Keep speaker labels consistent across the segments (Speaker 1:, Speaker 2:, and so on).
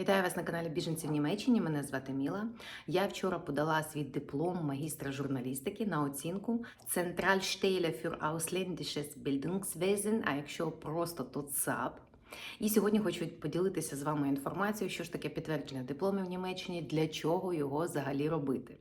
Speaker 1: Вітаю вас на каналі Біженці в Німеччині. Мене звати Міла. Я вчора подала свій диплом магістра журналістики на оцінку Центральштейля für ausländisches Bildungswesen, а якщо просто то ЦАП. І сьогодні хочу поділитися з вами інформацією, що ж таке підтвердження дипломи в Німеччині, для чого його взагалі робити.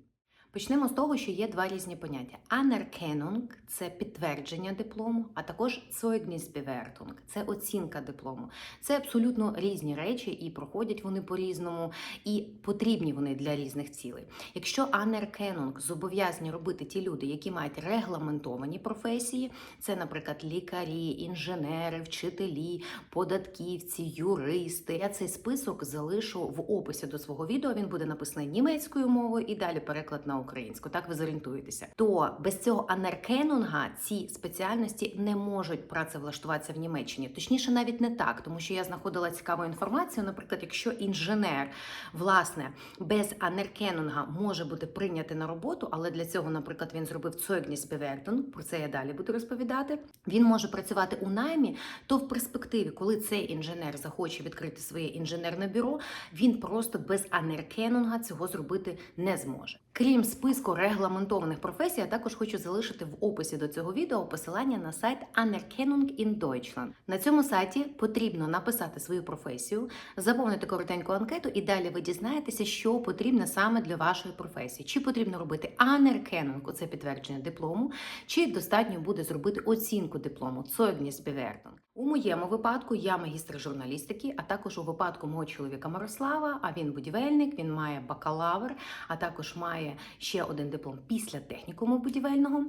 Speaker 1: Почнемо з того, що є два різні поняття. Anerkennung – це підтвердження диплому, а також Zeugnisbewertung – це оцінка диплому. Це абсолютно різні речі, і проходять вони по-різному, і потрібні вони для різних цілей. Якщо Anerkennung зобов'язані робити ті люди, які мають регламентовані професії, це, наприклад, лікарі, інженери, вчителі, податківці, юристи. Я цей список залишу в описі до свого відео. Він буде написаний німецькою мовою і далі переклад на українську. Так ви зорієнтуєтеся. То без цього анеркенунга ці спеціальності не можуть працевлаштуватися в Німеччині. Точніше, навіть не так, тому що я знаходила цікаву інформацію. Наприклад, якщо інженер власне без анеркенунга може бути прийнятий на роботу, але для цього, наприклад, він зробив Zeugnisbewertung, про це я далі буду розповідати. Він може працювати у наймі, то в перспективі, коли цей інженер захоче відкрити своє інженерне бюро, він просто без анеркенунга цього зробити не зможе. Крім списку регламентованих професій, я також хочу залишити в описі до цього відео посилання на сайт Anerkennung in Deutschland. На цьому сайті потрібно написати свою професію, заповнити коротеньку анкету, і далі ви дізнаєтеся, що потрібно саме для вашої професії. Чи потрібно робити Anerkennung, це підтвердження диплому, чи достатньо буде зробити оцінку диплому Zeugnisbewertung. У моєму випадку я магістр журналістики, а також у випадку мого чоловіка Мирослава. А він будівельник, він має бакалавр, а також має ще один диплом після технікуму будівельного.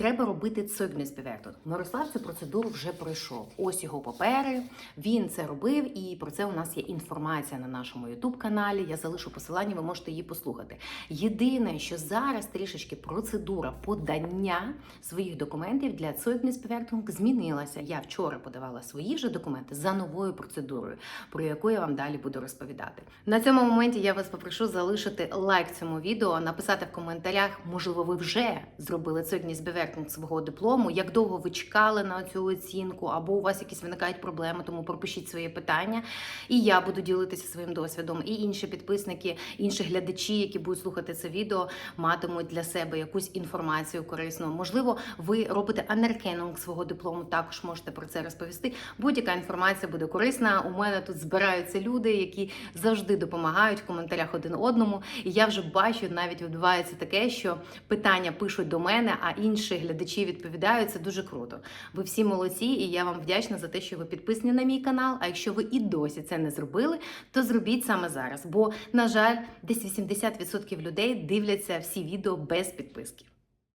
Speaker 1: Треба робити Zeugnisbewertung. Мирослав цю процедуру вже пройшов. Ось його папери. Він це робив, і про це у нас є інформація на нашому youtube каналі. Я залишу посилання, ви можете її послухати. Єдине, що зараз трішечки процедура подання своїх документів для Zeugnisbewertung змінилася. Я вчора подавала свої ж документи за новою процедурою, про яку я вам далі буду розповідати. На цьому моменті я вас попрошу залишити лайк цьому відео, написати в коментарях, можливо, ви вже зробили Zeugnisbewertung свого диплому, як довго ви чекали на цю оцінку, або у вас якісь виникають проблеми, тому пропишіть свої питання. І я буду ділитися своїм досвідом. І інші підписники, інші глядачі, які будуть слухати це відео, матимуть для себе якусь інформацію корисну. Можливо, ви робите анеркенунг свого диплому, також можете про це розповісти. Будь-яка інформація буде корисна. У мене тут збираються люди, які завжди допомагають в коментарях один одному. І я вже бачу, навіть відбувається таке, що питання пишуть до мене, а інші глядачі відповідають. Це дуже круто. Ви всі молодці, і я вам вдячна за те, що ви підписані на мій канал. А якщо ви і досі це не зробили, то зробіть саме зараз. Бо, на жаль, десь 80% людей дивляться всі відео без підписки.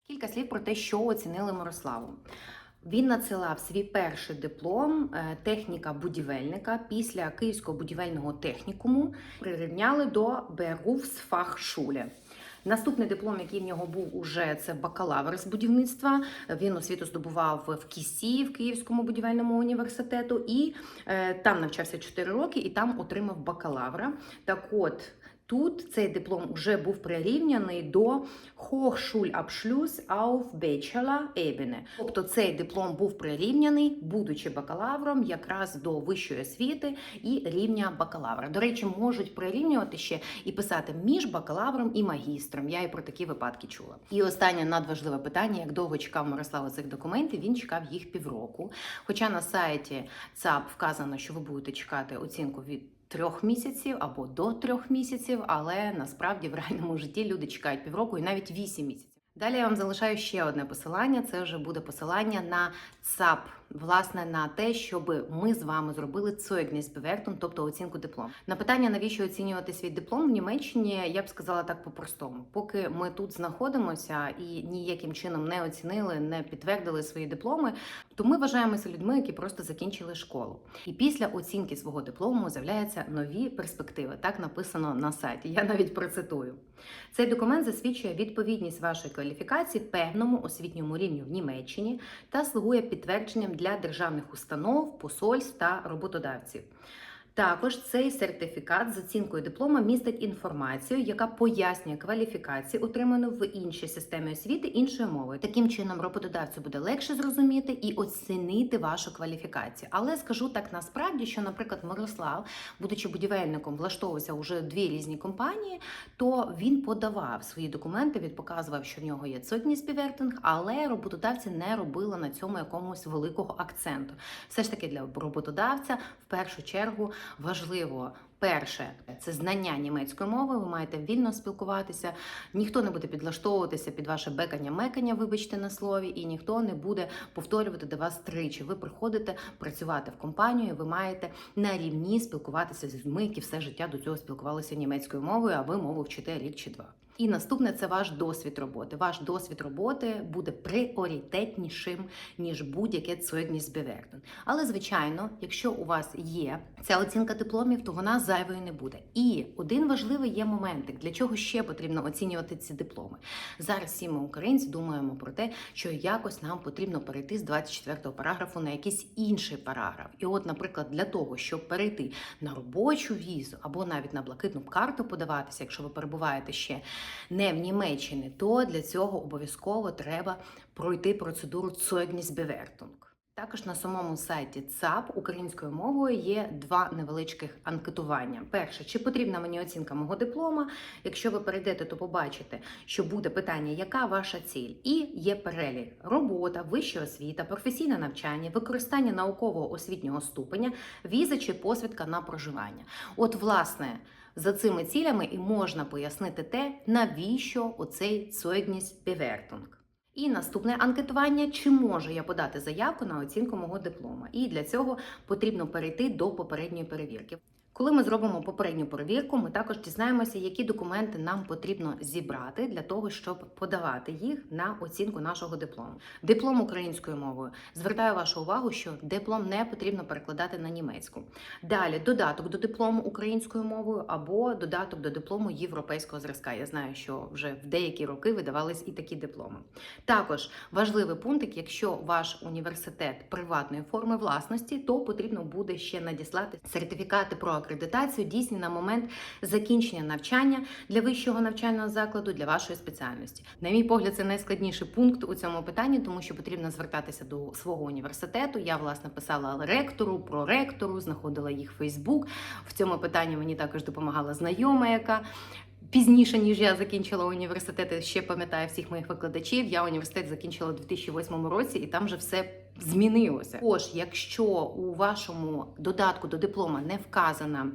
Speaker 1: Кілька слів про те, що оцінили Мирославу. Він надсилав свій перший диплом е, техніка будівельника після Київського будівельного технікуму. Прирівняли до Berufsfachschule. Наступний диплом, який в нього був уже це бакалавр з будівництва. Він освіту здобував в КІСІ в Київському будівельному університету, і е, там навчався 4 роки, і там отримав бакалавра. Так от. Тут цей диплом вже був прирівняний до Hochschulabschluss auf Bachelor-Ebene. Тобто цей диплом був прирівняний, будучи бакалавром, якраз до вищої освіти і рівня бакалавра. До речі, можуть прирівнювати ще і писати між бакалавром і магістром. Я і про такі випадки чула. І останнє надважливе питання: як довго чекав Мирослава цих документів? Він чекав їх півроку. Хоча на сайті ЦАП вказано, що ви будете чекати оцінку від. Трьох місяців або до трьох місяців, але насправді в реальному житті люди чекають півроку і навіть вісім місяців. Далі я вам залишаю ще одне посилання. Це вже буде посилання на ЦАП, власне, на те, щоб ми з вами зробили Zeugnisbewertung, тобто оцінку диплому. На питання, навіщо оцінювати свій диплом в Німеччині, я б сказала так по-простому. Поки ми тут знаходимося і ніяким чином не оцінили, не підтвердили свої дипломи, то ми вважаємося людьми, які просто закінчили школу. І після оцінки свого диплому з'являються нові перспективи. Так написано на сайті. Я навіть процитую. Цей документ засвідчує відповідність вашої кваліфікації певному освітньому рівню в Німеччині та слугує підтвердженням для державних установ, посольств та роботодавців. Також цей сертифікат з оцінкою диплома містить інформацію, яка пояснює кваліфікації, отриману в іншій системі освіти іншою мовою. Таким чином, роботодавцю буде легше зрозуміти і оцінити вашу кваліфікацію. Але скажу так насправді, що, наприклад, Мирослав, будучи будівельником, влаштовувався уже дві різні компанії, то він подавав свої документи, він показував, що в нього є цотні співертинг, але роботодавці не робили на цьому якомусь великого акценту. Все ж таки для роботодавця в першу чергу важливо. Перше це знання німецької мови. Ви маєте вільно спілкуватися. Ніхто не буде підлаштовуватися під ваше бекання-мекання, вибачте на слові, і ніхто не буде повторювати до вас тричі. Ви приходите працювати в компанію. Ви маєте на рівні спілкуватися з людьми, які все життя до цього спілкувалися німецькою мовою, а ви мову вчите рік чи два. І наступне це ваш досвід роботи. Ваш досвід роботи буде пріоритетнішим ніж будь-яке Zeugnisbewertung. Але звичайно, якщо у вас є ця оцінка дипломів, то вона зайвою не буде. І один важливий є моментик, для чого ще потрібно оцінювати ці дипломи. Зараз всі ми українці думаємо про те, що якось нам потрібно перейти з 24 параграфу на якийсь інший параграф. І от, наприклад, для того, щоб перейти на робочу візу або навіть на блакитну карту подаватися, якщо ви перебуваєте ще не в Німеччині, то для цього обов'язково треба пройти процедуру Zeugnisbewertung. Також на самому сайті ЦАП українською мовою є два невеличких анкетування. Перше, чи потрібна мені оцінка мого диплома? Якщо ви перейдете, то побачите, що буде питання, яка ваша ціль, і є перелік робота, вища освіта, професійне навчання, використання наукового освітнього ступеня, віза чи посвідка на проживання. От, власне. За цими цілями і можна пояснити те, навіщо оцей Zeugnisbewertung. І наступне анкетування: чи можу я подати заявку на оцінку мого диплома? І для цього потрібно перейти до попередньої перевірки. Коли ми зробимо попередню перевірку, ми також дізнаємося, які документи нам потрібно зібрати для того, щоб подавати їх на оцінку нашого диплому. Диплом українською мовою. Звертаю вашу увагу, що диплом не потрібно перекладати на німецьку. Далі додаток до диплому українською мовою або додаток до диплому європейського зразка. Я знаю, що вже в деякі роки видавались і такі дипломи. Також важливий пункт, якщо ваш університет приватної форми власності, то потрібно буде ще надіслати сертифікати про акредитацію дійсні на момент закінчення навчання для вищого навчального закладу для вашої спеціальності. На мій погляд, це найскладніший пункт у цьому питанні, тому що потрібно звертатися до свого університету. Я власне писала ректору, проректору, знаходила їх в Фейсбук. В цьому питанні мені також допомагала знайома, яка. Пізніше ніж я закінчила університет, ще пам'ятаю всіх моїх викладачів. Я університет закінчила у 2008 році, і там вже все змінилося. Тож, якщо у вашому додатку до диплома не вказана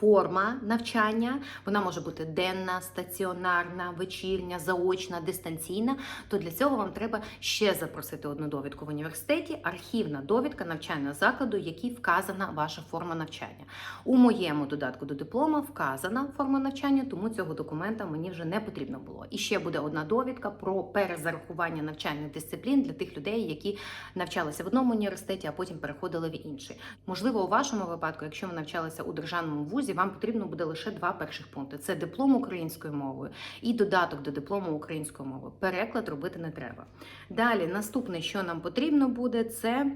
Speaker 1: форма навчання, вона може бути денна, стаціонарна, вечірня, заочна, дистанційна, то для цього вам треба ще запросити одну довідку в університеті, архівна довідка навчального закладу, в якій вказана ваша форма навчання. У моєму додатку до диплома вказана форма навчання, тому цього документа мені вже не потрібно було. І ще буде одна довідка про перезарахування навчальних дисциплін для тих людей, які навчалися в одному університеті, а потім переходили в інший. Можливо, у вашому випадку, якщо ви навчалися у державному вузі, вам потрібно буде лише два перших пункти: це диплом українською мовою і додаток до диплому українською мовою. Переклад робити не треба. Далі, наступне, що нам потрібно буде, це.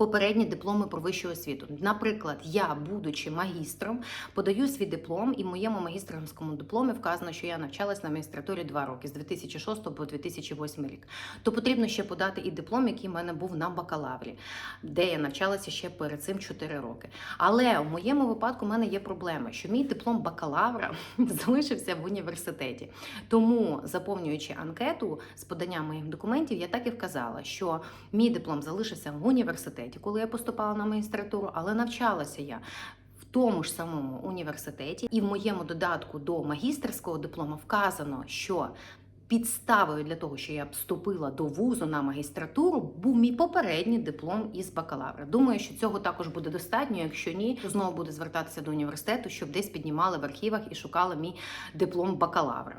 Speaker 1: Попередні дипломи про вищу освіту. Наприклад, я, будучи магістром, подаю свій диплом, і в моєму магістерському дипломі вказано, що я навчалась на магістратурі 2 роки з 2006 по 2008 рік. То потрібно ще подати і диплом, який в мене був на бакалаврі, де я навчалася ще перед цим 4 роки. Але в моєму випадку в мене є проблема, що мій диплом бакалавра залишився в університеті. Тому, заповнюючи анкету з поданням моїх документів, я так і вказала, що мій диплом залишився в університеті коли я поступала на магістратуру, але навчалася я. Тому ж самому університеті, і в моєму додатку до магістерського диплома вказано, що підставою для того, що я вступила до вузу на магістратуру, був мій попередній диплом із бакалавра. Думаю, що цього також буде достатньо. Якщо ні, то знову буде звертатися до університету, щоб десь піднімали в архівах і шукали мій диплом бакалавра.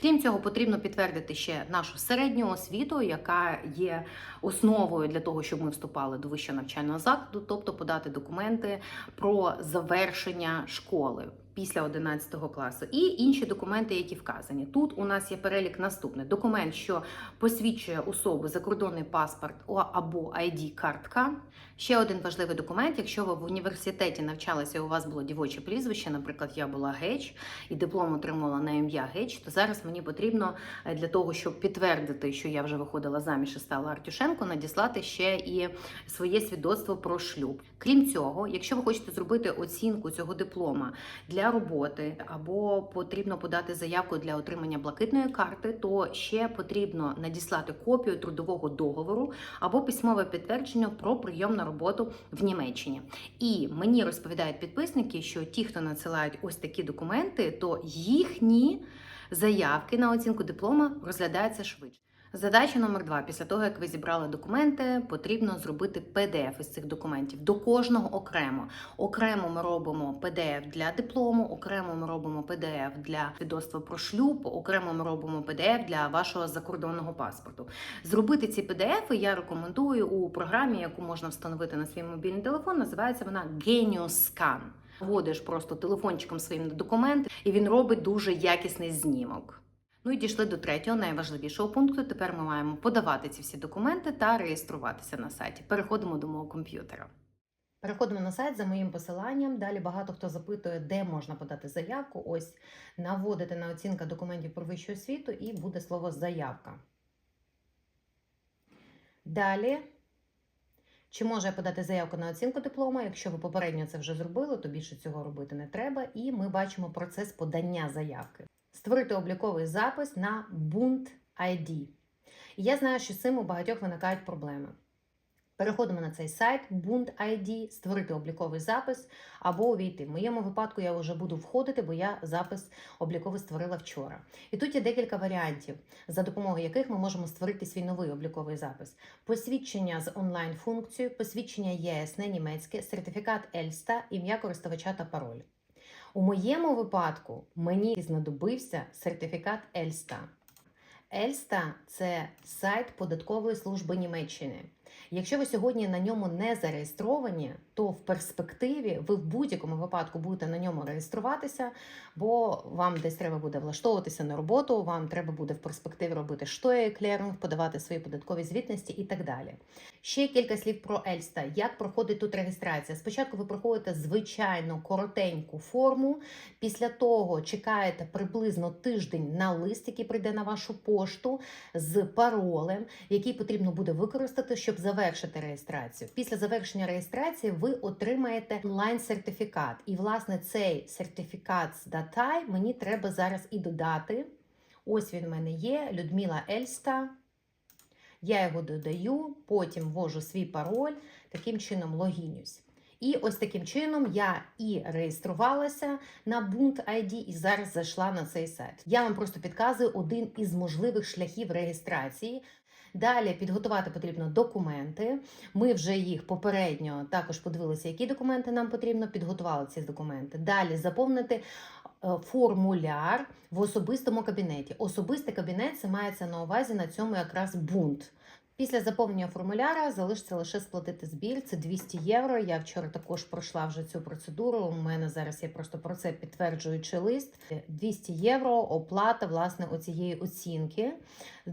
Speaker 1: Крім цього, потрібно підтвердити ще нашу середню освіту, яка є основою для того, щоб ми вступали до вищого навчального закладу, тобто подати документи про завершення школи. Після 11 класу, і інші документи, які вказані. Тут у нас є перелік наступний: документ, що посвідчує особу закордонний паспорт або id картка Ще один важливий документ, якщо ви в університеті навчалися, і у вас було дівоче прізвище, наприклад, я була геч і диплом отримала на ім'я геч, то зараз мені потрібно е, для того, щоб підтвердити, що я вже виходила заміж і стала Артюшенко, надіслати ще і своє свідоцтво про шлюб. Крім цього, якщо ви хочете зробити оцінку цього диплома для роботи або потрібно подати заявку для отримання блакитної карти, то ще потрібно надіслати копію трудового договору або письмове підтвердження про прийом на роботу в Німеччині. І мені розповідають підписники, що ті, хто надсилають ось такі документи, то їхні заявки на оцінку диплома розглядаються швидше. Задача номер два: після того, як ви зібрали документи, потрібно зробити PDF із цих документів до кожного окремо. Окремо ми робимо PDF для диплому, окремо ми робимо PDF для свідоцтва про шлюб, окремо ми робимо PDF для вашого закордонного паспорту. Зробити ці PDF я рекомендую у програмі, яку можна встановити на свій мобільний телефон. Називається вона Genius Scan. Вводиш просто телефончиком своїм документ, і він робить дуже якісний знімок. Ну і дійшли до третього найважливішого пункту. Тепер ми маємо подавати ці всі документи та реєструватися на сайті. Переходимо до мого комп'ютера. Переходимо на сайт за моїм посиланням. Далі багато хто запитує, де можна подати заявку. Ось наводите на оцінка документів про вищу освіту і буде слово заявка. Далі. Чи може я подати заявку на оцінку диплома? Якщо ви попередньо це вже зробили, то більше цього робити не треба. І ми бачимо процес подання заявки. Створити обліковий запис на Bund ID. І я знаю, що з цим у багатьох виникають проблеми. Переходимо на цей сайт Bund ID, створити обліковий запис або увійти. В моєму випадку я вже буду входити, бо я запис обліковий створила вчора. І тут є декілька варіантів, за допомогою яких ми можемо створити свій новий обліковий запис: посвідчення з онлайн-функцією, посвідчення ЄС німецьке, сертифікат Ельста, ім'я користувача та пароль. У моєму випадку мені знадобився сертифікат Ельста. Ельста це сайт податкової служби Німеччини. Якщо ви сьогодні на ньому не зареєстровані, то в перспективі ви в будь-якому випадку будете на ньому реєструватися, бо вам десь треба буде влаштовуватися на роботу, вам треба буде в перспективі робити штоє клеринг, подавати свої податкові звітності і так далі. Ще кілька слів про Ельста. Як проходить тут реєстрація? Спочатку ви проходите звичайну коротеньку форму. Після того чекаєте приблизно тиждень на лист, який прийде на вашу пошту з паролем, який потрібно буде використати, щоб завершити реєстрацію. Після завершення реєстрації ви отримаєте онлайн-сертифікат. І, власне, цей сертифікат з Датай мені треба зараз і додати. Ось він в мене є, Людмила Ельста. Я його додаю, потім ввожу свій пароль, таким чином логінюсь. І ось таким чином я і реєструвалася на Bund ID і зараз зайшла на цей сайт. Я вам просто підказую один із можливих шляхів реєстрації. Далі підготувати потрібно документи. Ми вже їх попередньо також подивилися, які документи нам потрібно, підготували ці документи. Далі заповнити е, формуляр в особистому кабінеті. Особистий кабінет це мається на увазі на цьому якраз бунт. Після заповнення формуляра залишиться лише сплатити збір. Це 200 євро. Я вчора також пройшла вже цю процедуру. У мене зараз є просто про це підтверджуючий лист. 200 євро оплата власне оцієї оцінки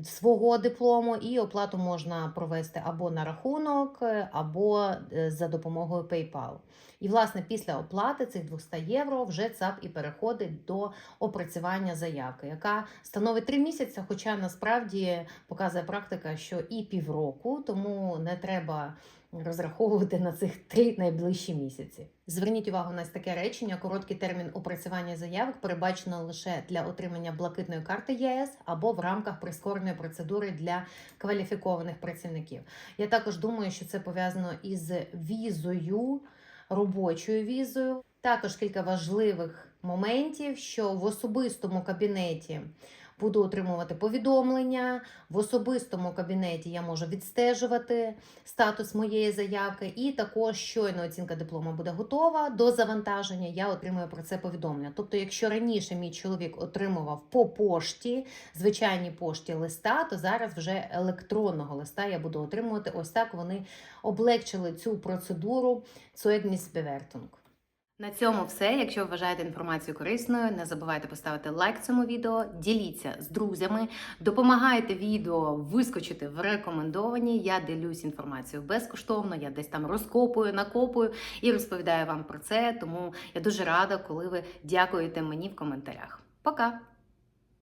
Speaker 1: свого диплому, і оплату можна провести або на рахунок, або е, за допомогою PayPal. І, власне, після оплати цих 200 євро вже ЦАП і переходить до опрацювання заявки, яка становить 3 місяці, хоча насправді показує практика, що і півроку, тому не треба розраховувати на цих три найближчі місяці. Зверніть увагу на таке речення: короткий термін опрацювання заявок передбачено лише для отримання блакитної карти ЄС або в рамках прискореної процедури для кваліфікованих працівників. Я також думаю, що це пов'язано із візою, робочою візою. Також кілька важливих моментів, що в особистому кабінеті буду отримувати повідомлення. В особистому кабінеті я можу відстежувати статус моєї заявки, і також щойно оцінка диплому буде готова до завантаження. Я отримую про це повідомлення. Тобто, якщо раніше мій чоловік отримував по пошті, звичайній пошті листа, то зараз вже електронного листа я буду отримувати. Ось так вони облегчили цю процедуру Zeugnisbewertung. На цьому все. Якщо вважаєте інформацію корисною, не забувайте поставити лайк цьому відео, діліться з друзями, допомагайте відео вискочити в рекомендовані. Я делюсь інформацією безкоштовно, я десь там розкопую, накопую і розповідаю вам про це. Тому я дуже рада, коли ви дякуєте мені в коментарях. Пока!